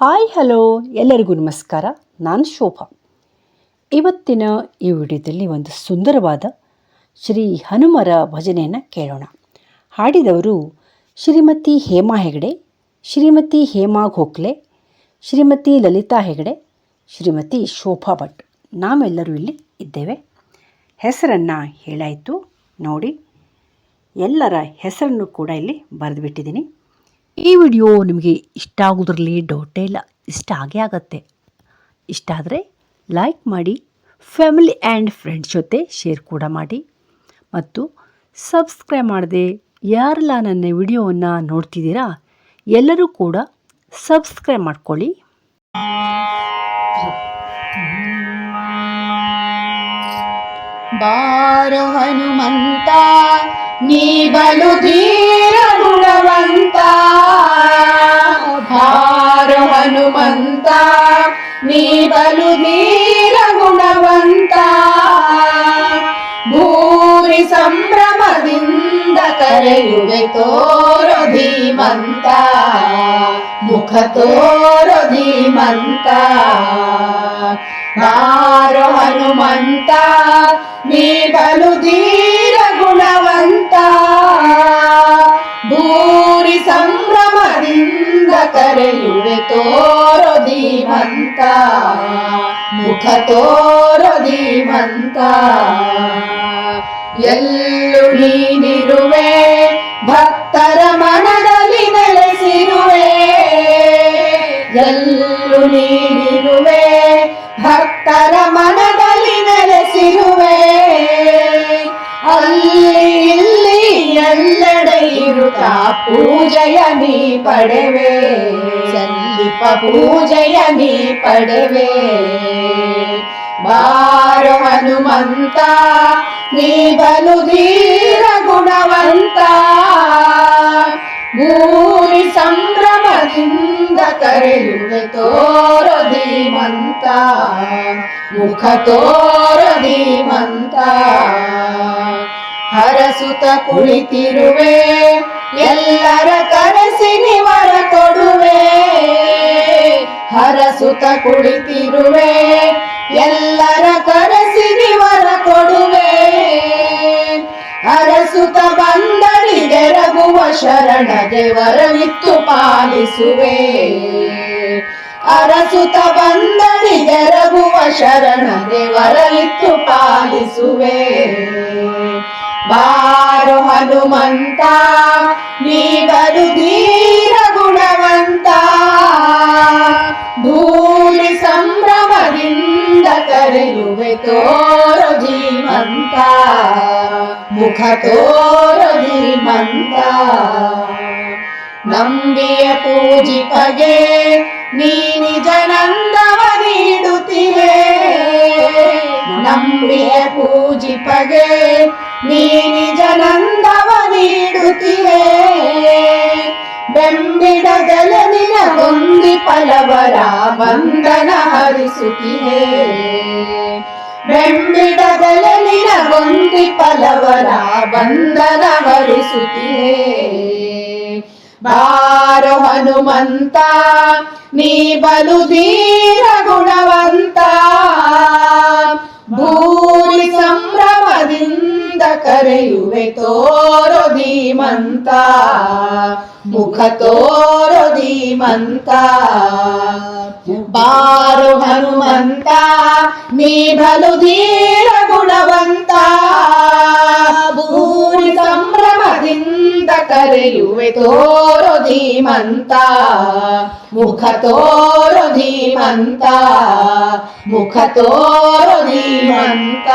Hi, hello. ಎಲ್ಲರಿಗೂ ನಮಸ್ಕಾರ. ನಾನು ಶೋಭಾ. ಇವತ್ತಿನ ಈ ವಿಡಿಯೋದಲ್ಲಿ ಒಂದು ಸುಂದರವಾದ ಶ್ರೀ ಹನುಮರ ಭಜನೆಯನ್ನು ಕೇಳೋಣ. ಹಾಡಿದವರು ಶ್ರೀಮತಿ ಹೇಮಾ ಹೆಗಡೆ, ಶ್ರೀಮತಿ ಹೇಮಾ ಗೋಖಲೆ, ಶ್ರೀಮತಿ ಲಲಿತಾ ಹೆಗಡೆ, ಶ್ರೀಮತಿ ಶೋಭಾ ಭಟ್. ನಾವೆಲ್ಲರೂ ಇಲ್ಲಿ ಇದ್ದೇವೆ. ಹೆಸರನ್ನು ಹೇಳಾಯಿತು. ನೋಡಿ, ಎಲ್ಲರ ಹೆಸರನ್ನು ಕೂಡ ಇಲ್ಲಿ ಬರೆದುಬಿಟ್ಟಿದ್ದೀನಿ. ಈ ವಿಡಿಯೋ ನಿಮಗೆ ಇಷ್ಟ ಆಗೋದ್ರಲ್ಲಿ ಡೌಟೇ ಇಲ್ಲ, ಇಷ್ಟ ಆಗೇ ಆಗತ್ತೆ. ಇಷ್ಟ ಆದರೆ ಲೈಕ್ ಮಾಡಿ ಫ್ಯಾಮಿಲಿ ಆ್ಯಂಡ್ ಫ್ರೆಂಡ್ಸ್ ಜೊತೆ ಶೇರ್ ಕೂಡ ಮಾಡಿ. ಮತ್ತು ಸಬ್ಸ್ಕ್ರೈಬ್ ಮಾಡದೆ ಯಾರೆಲ್ಲ ನನ್ನ ವಿಡಿಯೋವನ್ನು ನೋಡ್ತಿದ್ದೀರಾ, ಎಲ್ಲರೂ ಕೂಡ ಸಬ್ಸ್ಕ್ರೈಬ್ ಮಾಡ್ಕೊಳ್ಳಿ. ಬಾರೋ ಹನುಮಂತ, ನೀ ಬಲು ಧೀಮಂತ. ಮುಖ ತೋರೋ ಧೀಮಂತ. ಬಾರೋ ಹನುಮಂತ ನೀ ಬಲು ಧೀರ ಗುಣವಂತ. ಭೂರಿ ಸಂಭ್ರಮದಿಂದ ಕರೆಯುವೆ ತೋರೋ ಧೀಮಂತ. ಮುಖ ತೋರೋ ಧೀಮಂತ. ಎಲ್ಲು ನೀನಿರುವೆ, ಭಕ್ತರ ಮನದಲ್ಲಿ ನೆಲೆಸಿರುವೆ. ಎಲ್ಲು ನೀನಿರುವೆ, ಭಕ್ತರ ಮನದಲ್ಲಿ ನೆಲೆಸಿರುವೆ. ಅಲ್ಲಿ ಇಲ್ಲಿ ಎಲ್ಲೆಡೆ ಇರುತ್ತಾ ಪೂಜೆಯ ನೀ ಪಡೆವೆ. ಸಲ್ಲಿಪ ಪೂಜೆಯ ನೀ ಪಡೆವೆ. ಬಾರ ಹನುಮಂತ ನೀ ಬಲು ಧೀರ ಗುಣವಂತ. ಭೂರಿ ಸಂಭ್ರಮದಿಂದ ಕರೆಯುವೆ ತೋರ ಧೀಮಂತ. ಮುಖ ತೋರ ಧೀಮಂತ. ಹರಸುತ ಕುಳಿತಿರುವೆ, ಎಲ್ಲರ ಕರೆಸಿ ನಿವರ ಕೊಡುವೆ. ಹರಸುತ ಕುಳಿತಿರುವೆ ಅರಸುತ ಬಂದಡಿಗೆ ರಘುವ ಶರಣಗೆ ವರವಿತ್ತು ಪಾಲಿಸುವೆ. ಅರಸುತ ಬಂದಡಿಗೆ ರಘುವ ಶರಣಗೆ ವರವಿತ್ತು ಪಾಲಿಸುವೆ. ಬಾರು ಹನುಮಂತ, ನೀ ಬರು ಧೀರ ಗುಣವಂತ ಭೂಮಿ ಸಂಭ್ರಮದಿಂದ ಕರೆಯುವೆ ತೋರೋ ಜೀವಂತ ಮುಖ ತೋರೋ ಧೀಮಂತ ನಂಬಿಯ ಪೂಜಿಪಗೆ ನೀ ನಿಜ ಜನಂದವ ನೀಡುತ್ತಿವೆ. ನಂಬಿಯ ಪೂಜಿಪಗೆ ನೀ ನಿಜ ಜನಂದವ ನೀಡುತ್ತಿವೆ. ಬೆಂಬಿಡದಲ ನಿನ ಹೊಂದಿ ಫಲವರ ಬಂಧನ ಹರಿಸುತ್ತಿವೆ. ಬೆಂಬಿಡದಲ ನಿನ ಹೊಂದಿ ಫಲವರ ಬಂಧನ ಹರಿಸುತ್ತಿವೆ ಬಾರೋ ಹನುಮಂತ, ನೀ ಬಲು ಧೀರ ಗುಣವಂತ. ಭೂರಿ ಸಂಭ್ರಮದಿಂದ ಕರೆಯುವೆ ತೋರೋ ಧೀಮಂತ. ಮುಖ ತೋರೋ ಧೀಮಂತ ಬಾರೋ ಹನುಮಂತ ನೀ ಬಲು ಧೀರ ಗುಣವಂತ ಭೂರಿ ಸಂಭ್ರಮದಿಂದ ಕರೆಯುವೆ ತೋರೋ ಧೀಮಂತ ಮುಖ ತೋರೋ ಧೀಮಂತ ಮುಖ ತೋರೋ ಧೀಮಂತ